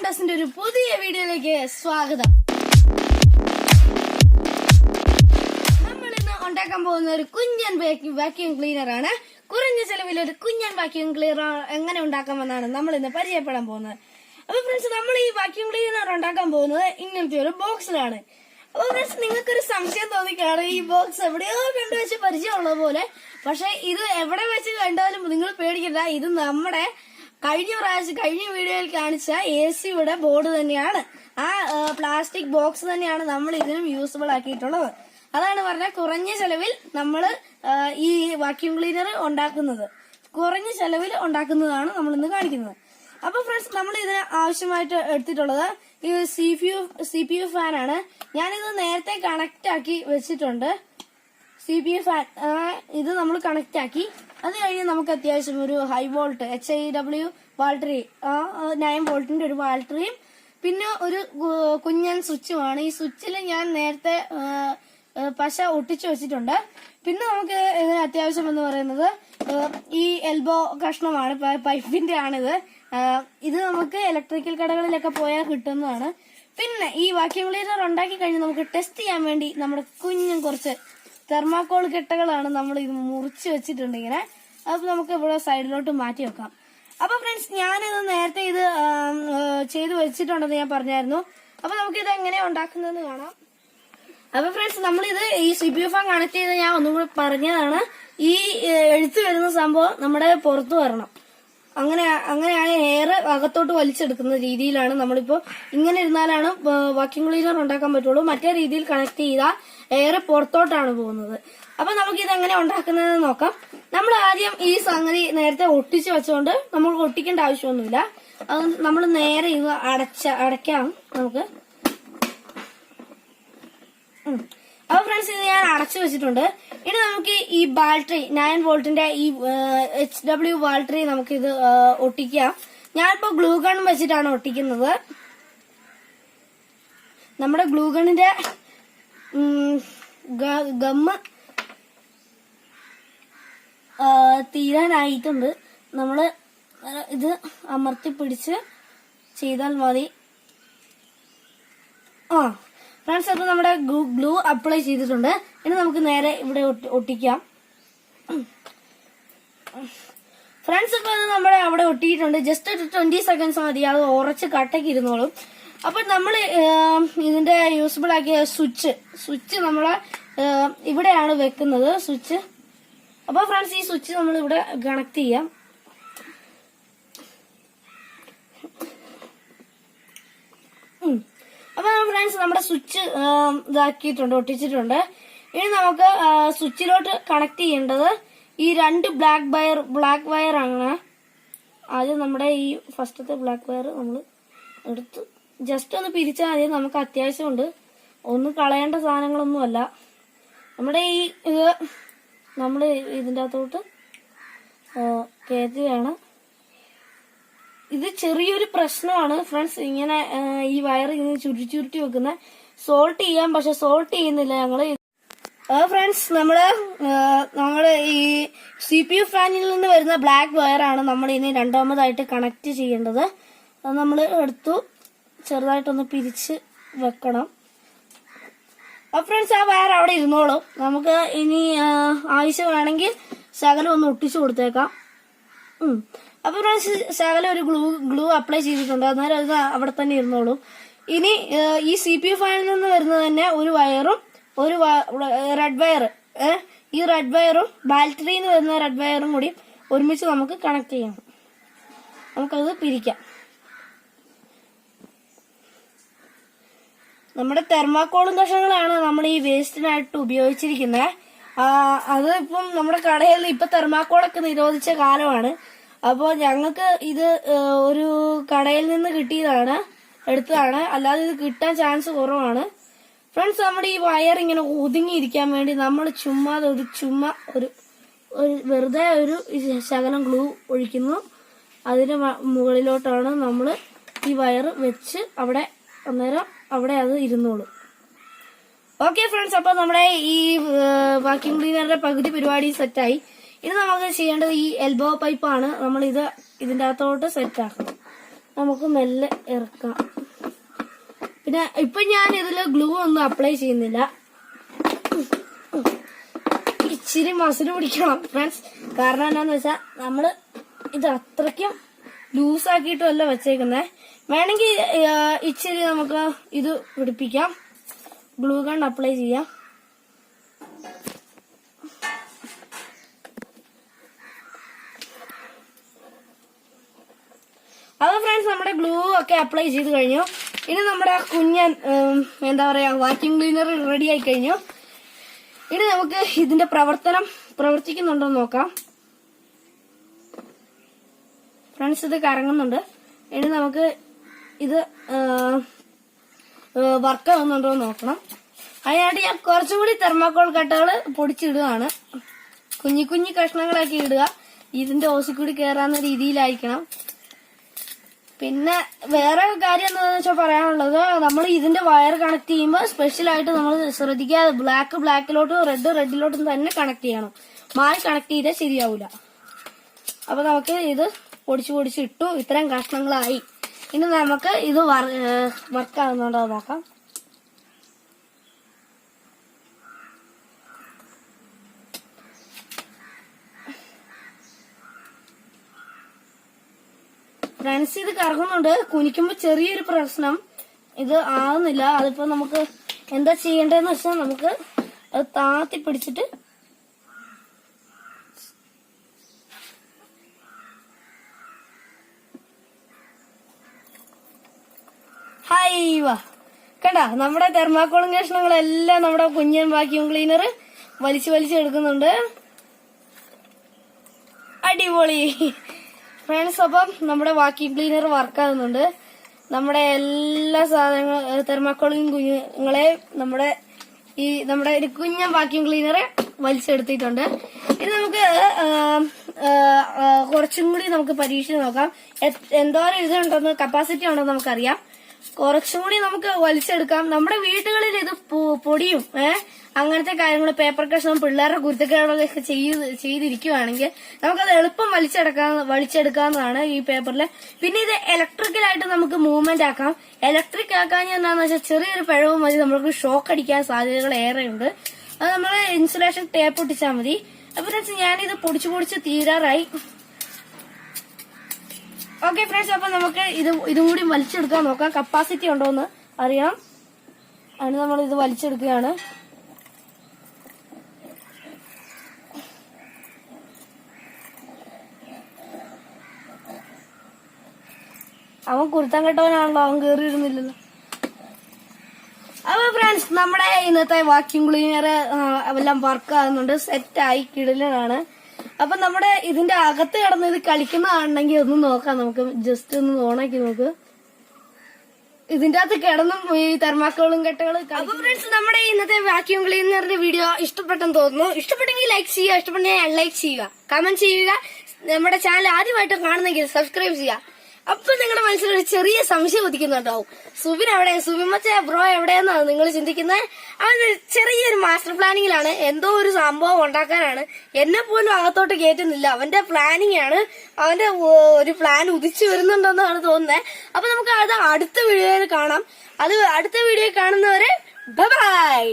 കോണ്ടസ്റ്റിന്റെ ഒരു പുതിയ വീഡിയോയിലേക്ക് സ്വാഗതം. നമ്മൾ ഇന്ന് ഉണ്ടാക്കാൻ പോകുന്ന ഒരു കുഞ്ഞൻ വാക്യൂം ക്ലീനർ ആണ്. കുറഞ്ഞ ചെലവിൽ ഒരു കുഞ്ഞൻ വാക്യൂം ക്ലീനർ എങ്ങനെ ഉണ്ടാക്കാമെന്നാണ് നമ്മൾ ഇന്ന് പരിചയപ്പെടാൻ പോകുന്നത്. അപ്പൊ ഫ്രണ്ട്സ് നമ്മൾ ഈ വാക്യൂം ക്ലീനർ ഉണ്ടാക്കാൻ പോകുന്നത് ഇങ്ങനത്തെ ഒരു ബോക്സിലാണ് അപ്പൊ ഫ്രണ്ട്സ് നിങ്ങൾക്കൊരു സംശയം തോന്നിക്കാണ് ഈ ബോക്സ് എവിടെയോ കണ്ടു വെച്ച് പരിചയമുള്ള പോലെ. പക്ഷെ ഇത് എവിടെ വെച്ച് കണ്ടാലും നിങ്ങൾ പേടിക്കണ്ട. ഇത് നമ്മുടെ കഴിഞ്ഞ പ്രാവശ്യം കഴിഞ്ഞ വീഡിയോയിൽ കാണിച്ച എ സിയുടെ ബോർഡ് തന്നെയാണ്. ആ പ്ലാസ്റ്റിക് ബോക്സ് തന്നെയാണ് നമ്മൾ ഇതിനും യൂസ്ഫുൾ ആക്കിയിട്ടുള്ളത്. അതാണ് പറഞ്ഞാൽ കുറഞ്ഞ ചെലവിൽ നമ്മൾ ഈ വാക്യൂം ക്ലീനർ ഉണ്ടാക്കുന്നത്. കുറഞ്ഞ ചെലവിൽ ഉണ്ടാക്കുന്നതാണ് നമ്മൾ ഇന്ന് കാണിക്കുന്നത്. അപ്പൊ ഫ്രണ്ട്സ് നമ്മൾ ഇതിന് ആവശ്യമായിട്ട് എടുത്തിട്ടുള്ളത് ഈ C P U C P U fan ആണ്. ഞാനിത് നേരത്തെ കണക്ട് ആക്കി വെച്ചിട്ടുണ്ട്. സി പി ഫാൻ ഇത് നമ്മൾ കണക്ട് ആക്കി. അത് കഴിഞ്ഞ് നമുക്ക് അത്യാവശ്യം ഒരു high volt H I W Valtteri ആ നയൻ വോൾട്ടിന്റെ ഒരു വാൾട്ടറിയും പിന്നെ ഒരു കുഞ്ഞൻ സ്വിച്ചുമാണ് ഈ സ്വിച്ചിൽ ഞാൻ നേരത്തെ പശ ഒട്ടിച്ചു വെച്ചിട്ടുണ്ട്. പിന്നെ നമുക്ക് ഇതിന് അത്യാവശ്യം എന്ന് പറയുന്നത് ഈ എൽബോ കഷ്ണമാണ് പൈപ്പിന്റെ ആണിത്. ഇത് നമുക്ക് ഇലക്ട്രിക്കൽ കടകളിലൊക്കെ പോയാൽ കിട്ടുന്നതാണ്. പിന്നെ ഈ വാക്യൂം ക്ലീനർ ഉണ്ടാക്കി കഴിഞ്ഞ് നമുക്ക് ടെസ്റ്റ് ചെയ്യാൻ വേണ്ടി നമ്മുടെ കുഞ്ഞും കുറച്ച് തെർമാക്കോൾ കെട്ടകളാണ് നമ്മൾ ഇത് മുറിച്ച് വെച്ചിട്ടുണ്ട് ഇങ്ങനെ അപ്പൊ നമുക്ക് ഇവിടെ സൈഡിലോട്ട് മാറ്റി വെക്കാം. അപ്പൊ ഫ്രണ്ട്സ് ഞാനിത് നേരത്തെ ഇത് ചെയ്തു വെച്ചിട്ടുണ്ടെന്ന് ഞാൻ പറഞ്ഞായിരുന്നു. അപ്പൊ നമുക്ക് ഇത് എങ്ങനെയാ ഉണ്ടാക്കുന്നതെന്ന് കാണാം. അപ്പൊ ഫ്രണ്ട്സ് നമ്മളിത് ഈ സി പി എഫ് കണക്ട് ചെയ്ത് ഞാൻ ഒന്നും കൂടി പറഞ്ഞതാണ്. ഈ എഴുത്ത് വരുന്ന സംഭവം നമ്മുടെ പുറത്തു വരണം. അങ്ങനെ അങ്ങനെ അങ്ങനെയാണ് എയർ അകത്തോട്ട് വലിച്ചെടുക്കുന്ന രീതിയിലാണ് നമ്മളിപ്പോ ഇങ്ങനെ ഇരുന്നാലാണ് വാക്യൂം ക്ലീനർ ഉണ്ടാക്കാൻ പറ്റുള്ളൂ. മറ്റേ രീതിയിൽ കണക്ട് ചെയ്താൽ എയർ പുറത്തോട്ടാണ് പോകുന്നത്. അപ്പൊ നമുക്ക് ഇത് എങ്ങനെ ഉണ്ടാക്കുന്നതെന്ന് നോക്കാം. നമ്മൾ ആദ്യം ഈ സംഗതി നേരത്തെ ഒട്ടിച്ച് വെച്ചുകൊണ്ട് നമ്മൾ ഒട്ടിക്കേണ്ട ആവശ്യമൊന്നുമില്ല. അത് നമ്മൾ നേരെ ഇത് അടച്ച അടയ്ക്കാം നമുക്ക്. അപ്പൊ ഫ്രണ്ട്സ് ഇത് ഞാൻ അടച്ചു വെച്ചിട്ടുണ്ട്. ഇനി നമുക്ക് ഈ ബാറ്ററി നയൻ വോൾട്ടിന്റെ ഈ എച്ച് ഡബ്ല്യു ബാറ്ററി നമുക്ക് ഇത് ഒട്ടിക്കാം. ഞാനിപ്പോ ഗ്ലൂ ഗൺ വെച്ചിട്ടാണ് ഒട്ടിക്കുന്നത്. നമ്മുടെ ഗ്ലൂ ഗണ്ണിന്റെ ഗമ്മ് തീരാനായിട്ടുണ്ട്. നമ്മൾ ഇത് അമർത്തി പിടിച്ച് ചെയ്താൽ മതി. ആ ഫ്രണ്ട്സ് അപ്പൊ നമ്മുടെ ഗ്ലൂ അപ്ലൈ ചെയ്തിട്ടുണ്ട്. ഇനി നമുക്ക് നേരെ ഇവിടെ ഒട്ടിക്കാം. ഫ്രണ്ട്സ് ഇപ്പൊ ഇത് നമ്മുടെ അവിടെ ഒട്ടിയിട്ടുണ്ട്. ജസ്റ്റ് ഒരു ട്വന്റി സെക്കൻഡ്സ് മതി. അത് ഉറച്ച് കട്ടയ്ക്ക് ഇരുന്നോളും അപ്പൊ നമ്മൾ ഇതിന്റെ യൂസ്ഫുൾ ആക്കിയ സ്വിച്ച് സ്വിച്ച് നമ്മളെ ഇവിടെയാണ് വെക്കുന്നത്. സ്വിച്ച് അപ്പൊ ഫ്രണ്ട്സ് ഈ സ്വിച്ച് നമ്മൾ ഇവിടെ കണക്ട് ചെയ്യാം. അപ്പൊ ഫ്രണ്ട്സ് നമ്മുടെ സ്വിച്ച് ഇതാക്കിയിട്ടുണ്ട് ഒട്ടിച്ചിട്ടുണ്ട്. ഇനി നമുക്ക് സ്വിച്ചിലോട്ട് കണക്ട് ചെയ്യേണ്ടത് ഈ രണ്ട് ബ്ലാക്ക് വയർ ബ്ലാക്ക് വയർ ആണ്. ആദ്യം നമ്മുടെ ഈ ഫസ്റ്റത്തെ ബ്ലാക്ക് വയർ നമ്മൾ എടുത്ത് ജസ്റ്റ് ഒന്ന് പിരിച്ചാൽ മതി. നമുക്ക് അത്യാവശ്യമുണ്ട്. ഒന്നും കളയേണ്ട സാധനങ്ങളൊന്നുമല്ല നമ്മുടെ ഈ ഇത് നമ്മൾ ഇതിന്റെ അകത്തോട്ട് കയറ്റുകയാണ് ഇത് ചെറിയൊരു പ്രശ്നമാണ് ഫ്രണ്ട്സ്. ഇങ്ങനെ ഈ വയർ ഇങ്ങനെ ചുരുട്ടി ചുരുട്ടി വെക്കുന്ന സോൾട്ട് ചെയ്യാം. പക്ഷെ സോൾട്ട് ചെയ്യുന്നില്ല ഞങ്ങൾ. ഫ്രണ്ട്സ് നമ്മൾ ആ, നമ്മൾ ഈ സി പി യു ഫാനിൽ നിന്ന് വരുന്ന ബ്ലാക്ക് വയറാണ് നമ്മൾ ഇനി രണ്ടാമതായിട്ട് കണക്ട് ചെയ്യേണ്ടത്. അത് നമ്മൾ എടുത്തു. ചെറുതായിട്ടൊന്ന് പിരിച്ച് വെക്കണം. അപ്പൊ ഫ്രണ്ട്സ് ആ വയർ അവിടെ ഇരുന്നോളും. നമുക്ക് ഇനി ആ, ആവശ്യമാണെങ്കിൽ ശകലം ഒന്ന് ഒട്ടിച്ചു കൊടുത്തേക്കാം. ഉം. അപ്പൊ പ്രാവശ്യം ശകലം ഒരു ഗ്ലൂ ഗ്ലൂ അപ്ലൈ ചെയ്തിട്ടുണ്ട്. അന്നേരം അത് അവിടെ തന്നെ ഇരുന്നോളൂ. ഇനി ഈ സി പി ഫാനിൽ നിന്ന് വരുന്ന തന്നെ ഒരു വയറും ഒരു റെഡ് വയർ ഈ റെഡ് വയറും ബാറ്ററിയിൽ നിന്ന് വരുന്ന റെഡ് വയറും കൂടി ഒരുമിച്ച് നമുക്ക് കണക്ട് ചെയ്യാം. നമുക്കത് പിരിക്കാം. നമ്മുടെ തെർമാക്കോളും കഷങ്ങളാണ് നമ്മൾ ഈ വേസ്റ്റിനായിട്ട് ഉപയോഗിച്ചിരിക്കുന്നത്. അത് ഇപ്പം നമ്മുടെ കടയിൽ ഇപ്പൊ തെർമാക്കോളൊക്കെ നിരോധിച്ച കാലമാണ്. അപ്പോൾ ഞങ്ങൾക്ക് ഇത് ഒരു കടയിൽ നിന്ന് കിട്ടിയതാണ് എടുത്തതാണ്. അല്ലാതെ ഇത് കിട്ടാൻ ചാൻസ് കുറവാണ്. ഫ്രണ്ട്സ് നമ്മുടെ ഈ വയർ ഇങ്ങനെ ഒതുങ്ങിയിരിക്കാൻ വേണ്ടി നമ്മൾ ചുമ്മാ ഒരു ചുമ്മാ ഒരു ഒരു വെറുതെ ഒരു ശകലം ഗ്ലൂ ഒഴിക്കുന്നു. അതിന് മുകളിലോട്ടാണ് നമ്മൾ ഈ വയർ വെച്ച് അവിടെ അന്നേരം അവിടെ അത് ഇരുന്നോളൂ. ഓക്കെ ഫ്രണ്ട്സ് അപ്പൊ നമ്മുടെ ഈ വാക്കിംഗ് ക്ലീനറുടെ പകുതി പരിപാടി സെറ്റായി ഇനി നമുക്ക് ചെയ്യേണ്ടത് ഈ എൽബോ പൈപ്പാണ് നമ്മൾ ഇത് ഇതിന്റെ അകത്തോട്ട് സെറ്റ് ആക്കണം. നമുക്ക് മെല്ലെ ഇറക്കാം. പിന്നെ ഇപ്പൊ ഞാൻ ഇതിൽ ഗ്ലൂ ഒന്നും അപ്ലൈ ചെയ്യുന്നില്ല. ഇച്ചിരി മസിൽ പിടിക്കണം ഫ്രണ്ട്സ് കാരണം എന്താന്ന് വെച്ചാൽ നമ്മൾ ഇത് അത്രയ്ക്കും ലൂസ് ആക്കിയിട്ടുമല്ല വെച്ചേക്കുന്നത് വേണമെങ്കിൽ ഇച്ചിരി നമുക്ക് ഇത് പിടിപ്പിക്കാം. ഗ്ലൂ ഗൺ അപ്ലൈ ചെയ്യാം. അത് ഫ്രണ്ട്സ് നമ്മുടെ ഗ്ലൂ ഒക്കെ അപ്ലൈ ചെയ്ത് കഴിഞ്ഞു. ഇനി നമ്മുടെ കുഞ്ഞൻ എന്താ പറയാ വാക്യൂം ക്ലീനർ റെഡി ആയി കഴിഞ്ഞു. ഇനി നമുക്ക് ഇതിന്റെ പ്രവർത്തനം പ്രവർത്തിക്കുന്നുണ്ടോ നോക്കാം. ഫ്രണ്ട്സ് ഇത് കറങ്ങുന്നുണ്ട്. ഇനി നമുക്ക് ഇത് വർക്ക് ആവുന്നുണ്ടോ നോക്കണം. അതിനായിട്ട് ഞാൻ കുറച്ചുകൂടി തെർമാക്കോൾ കട്ടകൾ പൊടിച്ചിടുകയാണ്. കുഞ്ഞി കുഞ്ഞി കഷ്ണങ്ങളാക്കി ഇടുക. ഇതിന്റെ ഓസി കൂടി കയറാവുന്ന രീതിയിലായിരിക്കണം. പിന്നെ വേറെ കാര്യം എന്താണെന്ന് വെച്ചാൽ പറയാനുള്ളത് നമ്മൾ ഇതിന്റെ വയർ കണക്ട് ചെയ്യുമ്പോൾ സ്പെഷ്യൽ ആയിട്ട് നമ്മൾ ശ്രദ്ധിക്കാതെ ബ്ലാക്ക് ബ്ലാക്കിലോട്ടും റെഡ് റെഡിലോട്ടും തന്നെ കണക്ട് ചെയ്യണം. മാറി കണക്ട് ചെയ്താൽ ശരിയാവില്ല അപ്പൊ നമുക്ക് ഇത് പൊടിച്ച് പൊടിച്ച് ഇട്ടു ഇത്രയും കഷ്ണങ്ങളായി. ഇനി നമുക്ക് ഇത് വർക്ക് ആകുന്നുണ്ടോ നോക്കാം. ഫ്രണ്ട്സ് ഇത് കറങ്ങുന്നുണ്ട്. കുനിക്കുമ്പോ ചെറിയൊരു പ്രശ്നം. ഇത് ആവുന്നില്ല. അതിപ്പോ നമുക്ക് എന്താ ചെയ്യേണ്ടതെന്ന് വെച്ചാൽ നമുക്ക് അത് താത്തി പിടിച്ചിട്ട് ഹായ് വാ. കണ്ട? നമ്മുടെ തെർമാക്കോളും കഷ്ണങ്ങളെല്ലാം നമ്മുടെ കുഞ്ഞൻ വാക്യൂം ക്ലീനർ വലിച്ചു വലിച്ചെടുക്കുന്നുണ്ട് അടിപൊളി. ഫ്രണ്ട്സ് അപ്പം നമ്മുടെ വാക്യൂം ക്ലീനർ വർക്കാകുന്നുണ്ട് നമ്മുടെ എല്ലാ സാധനങ്ങളും തെർമാക്കോളും കുഞ്ഞുങ്ങളെ നമ്മുടെ ഈ നമ്മുടെ ഒരു കുഞ്ഞൻ വാക്യൂം ക്ലീനർ വലിച്ചെടുത്തിട്ടുണ്ട്. ഇത് നമുക്ക് കുറച്ചും കൂടി നമുക്ക് പരീക്ഷിച്ച് നോക്കാം. എന്തോരം ഇതുണ്ടെന്ന് കപ്പാസിറ്റി ഉണ്ടെന്ന് നമുക്കറിയാം. കുറച്ചും കൂടി നമുക്ക് വലിച്ചെടുക്കാം. നമ്മുടെ വീടുകളിൽ ഇത് പൊടിയും ഏഹ് അങ്ങനത്തെ കാര്യങ്ങൾ പേപ്പർ കഷ്ണം പിള്ളേരുടെ കുരുത്തക്കേടുകളൊക്കെ ചെയ്ത് ചെയ്തിരിക്കുവാണെങ്കിൽ നമുക്കത് എളുപ്പം വലിച്ചെടുക്കാൻ വലിച്ചെടുക്കാവുന്നതാണ് ഈ പേപ്പറിൽ പിന്നെ ഇത് ഇലക്ട്രിക്കലായിട്ട് നമുക്ക് മൂവ്മെന്റ് ആക്കാം. ഇലക്ട്രിക് ആക്കാൻ എന്താണെന്ന് വെച്ചാൽ ചെറിയൊരു പിഴവ് മതി. നമുക്ക് ഷോക്ക് അടിക്കാൻ സാധ്യതകൾ ഏറെയുണ്ട്. അത് നമ്മൾ ഇൻസുലേഷൻ ടേപ്പ് ഒട്ടിച്ചാൽ മതി. അപ്പൊ ഞാനിത് പൊടിച്ചു പൊടിച്ച് തീരാറായി. ഓക്കെ ഫ്രണ്ട്സ് അപ്പൊ നമുക്ക് ഇത് ഇതും കൂടി വലിച്ചെടുക്കാൻ നോക്കാം. കപ്പാസിറ്റി ഉണ്ടോ എന്ന് ആണ് അതിന് നമ്മൾ ഇത് വലിച്ചെടുക്കുകയാണ്. അവൻ കുരുത്തം കെട്ടവനാണല്ലോ അവൻ കയറിയിരുന്നില്ലല്ലോ അപ്പൊ ഫ്രണ്ട്സ് നമ്മുടെ ഇന്നത്തെ വാക്യൂം ക്ലീനർ എല്ലാം വർക്ക് ആകുന്നുണ്ട്. സെറ്റായി കിടലാണ്. അപ്പൊ നമ്മുടെ ഇതിന്റെ അകത്ത് കിടന്ന് ഇത് കളിക്കുന്നതാണെങ്കിൽ ഒന്ന് നോക്കാം നമുക്ക്. ജസ്റ്റ് ഒന്ന് ഓണാക്കി നോക്ക്. ഇതിന്റെ അകത്ത് കിടന്നും ഈ തെർമാക്കോളും കെട്ടുകളും അപ്പൊ ഫ്രണ്ട്സ് നമ്മുടെ ഇന്നത്തെ വാക്യൂം ക്ലീനറിന്റെ വീഡിയോ ഇഷ്ടപ്പെട്ടെന്ന് തോന്നുന്നു. ഇഷ്ടപ്പെട്ടെങ്കിൽ ലൈക്ക് ചെയ്യുക ഇഷ്ടപ്പെട്ടെങ്കിൽ അൺലൈക്ക് ചെയ്യുക. കമന്റ് ചെയ്യുക. നമ്മുടെ ചാനൽ ആദ്യമായിട്ട് കാണുന്നെങ്കിൽ സബ്സ്ക്രൈബ് ചെയ്യുക. അപ്പൊ നിങ്ങളുടെ മനസ്സിലൊരു ചെറിയ സംശയം ഉദിക്കുന്നുണ്ടാവും സുബിൻ എവിടെ? സുബിമച്ച ബ്രോ എവിടെയെന്നാണ് നിങ്ങൾ ചിന്തിക്കുന്നത് അവൻ ചെറിയൊരു മാസ്റ്റർ പ്ലാനിങ്ങിലാണ് എന്തോ ഒരു സംഭവം ഉണ്ടാക്കാനാണ്. എന്നെ പോലും അകത്തോട്ട് കയറ്റുന്നില്ല. അവന്റെ പ്ലാനിങ് ആണ് അവന്റെ ഒരു പ്ലാൻ ഉദിച്ചു വരുന്നുണ്ടെന്നാണ് തോന്നുന്നത് അപ്പൊ നമുക്ക് അത് അടുത്ത വീഡിയോയിൽ കാണാം. അത് അടുത്ത വീഡിയോ കാണുന്നവരെ ബൈ